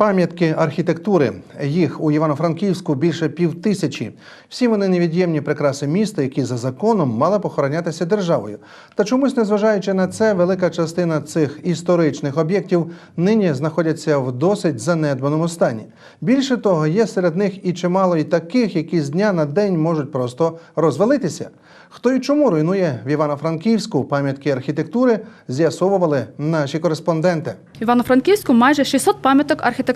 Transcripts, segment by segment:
Пам'ятки архітектури. Їх у Івано-Франківську більше пів тисячі. Всі вони невід'ємні прикраси міста, які за законом мали похоронятися державою. Та чомусь, незважаючи на це, велика частина цих історичних об'єктів нині знаходяться в досить занедбаному стані. Більше того, є серед них і чимало і таких, які з дня на день можуть просто розвалитися. Хто і чому руйнує в Івано-Франківську пам'ятки архітектури, з'ясовували наші кореспонденти. В Івано-Франківську майже 600 пам'яток архітектури.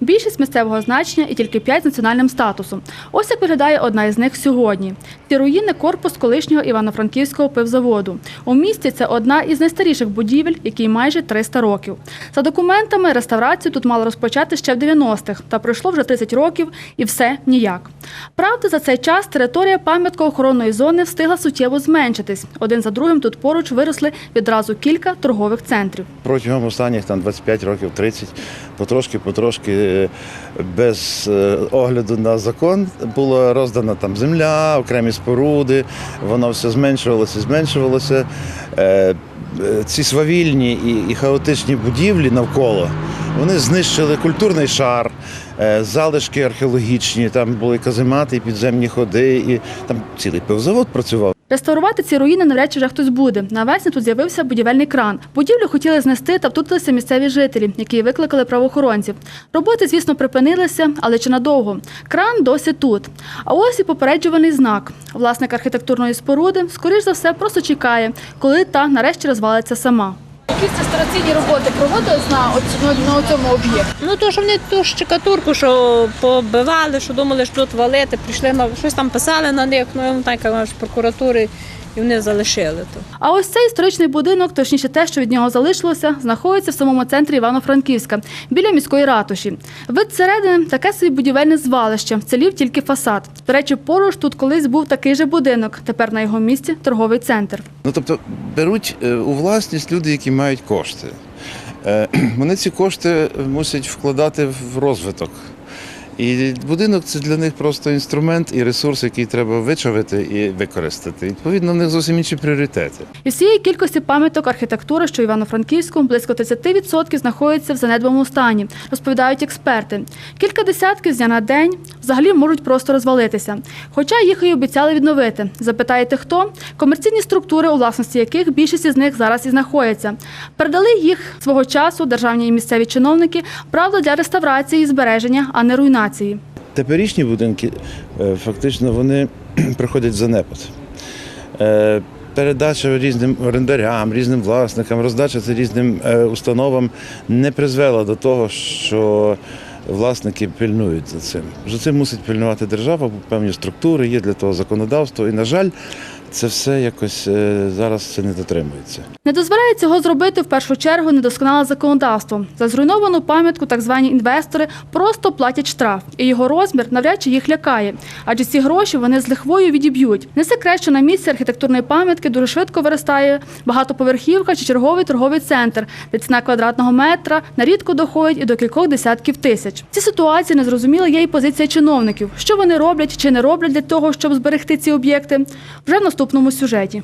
Більшість місцевого значення і тільки п'ять з національним статусом. Ось як виглядає одна із них сьогодні. Ці руїни – корпус колишнього Івано-Франківського пивзаводу. У місті це одна із найстаріших будівель, якій майже 300 років. За документами, реставрацію тут мали розпочати ще в 90-х, та пройшло вже 30 років і все ніяк. Правда, за цей час територія пам'ятко-охоронної зони встигла суттєво зменшитись. Один за другим тут поруч виросли відразу кілька торгових центрів. Протягом останніх там 25 років, 30, потрошки-потрошки, е, без е, огляду на закон була роздана там земля, окремі споруди, воно все зменшувалося, зменшувалося. Е, Ці свавільні і хаотичні будівлі навколо вони знищили культурний шар, е, залишки археологічні, там були каземати, і підземні ходи, і там цілий пивзавод працював. Реставрувати ці руїни навряд чи вже хтось буде. Навесні тут з'явився будівельний кран. Будівлю хотіли знести та втрутилися місцеві жителі, які викликали правоохоронців. Роботи, звісно, припинилися, але чи надовго. Кран досі тут. А ось і попереджувальний знак. Власник архітектурної споруди, скоріш за все, просто чекає, коли та нарешті розвалиться сама. Якісь реставраційні роботи проводились на, на цьому об'єкті? Ну то що вони ту штукатурку, що побивали, що думали, що тут валити, прийшли на щось там писали на них, ну так прокуратури, і вони залишили то. А ось цей історичний будинок, точніше те, що від нього залишилося, знаходиться в самому центрі Івано-Франківська, біля міської ратуші. Вид зсередини – таке собі будівельне звалище, вцілів тільки фасад. До речі, поруч тут колись був такий же будинок, тепер на його місці торговий центр. Ну тобто беруть е, у власність люди, які мають кошти. Е, Вони ці кошти мусять вкладати в розвиток. І будинок це для них просто інструмент і ресурс, який треба вичавити і використати. Відповідно, в них зовсім інші пріоритети. І всієї кількості пам'яток архітектури, що Івано-Франківському близько 30% знаходяться в занедбаному стані, розповідають експерти. Кілька десятків з дня на день взагалі можуть просто розвалитися. Хоча їх і обіцяли відновити. Запитаєте, хто? Комерційні структури, у власності яких більшість із них зараз і знаходяться. Передали їх свого часу державні і місцеві чиновники, правда, для реставрації і збереження, а не руйнації. Теперішні будинки е, фактично вони приходять в занепад. Е, Передача різним орендарям, різним власникам, роздача це різним е, установам не призвела до того, що власники пильнують за цим. За цим мусить пильнувати держава, бо певні структури є для того законодавство. І, на жаль, це все якось е, зараз це не дотримується. Не дозволяє цього зробити в першу чергу недосконале законодавство. За зруйновану пам'ятку так звані інвестори просто платять штраф, і його розмір навряд чи їх лякає. Адже ці гроші вони з лихвою відіб'ють. Не секрет, що на місці архітектурної пам'ятки дуже швидко виростає багатоповерхівка чи черговий торговий центр, де ціна квадратного метра нарідко доходить і до кількох десятків тисяч. Ці ситуації незрозуміла є і позиція чиновників. Що вони роблять чи не роблять для того, щоб зберегти ці об'єкти, вже в наступному сюжеті.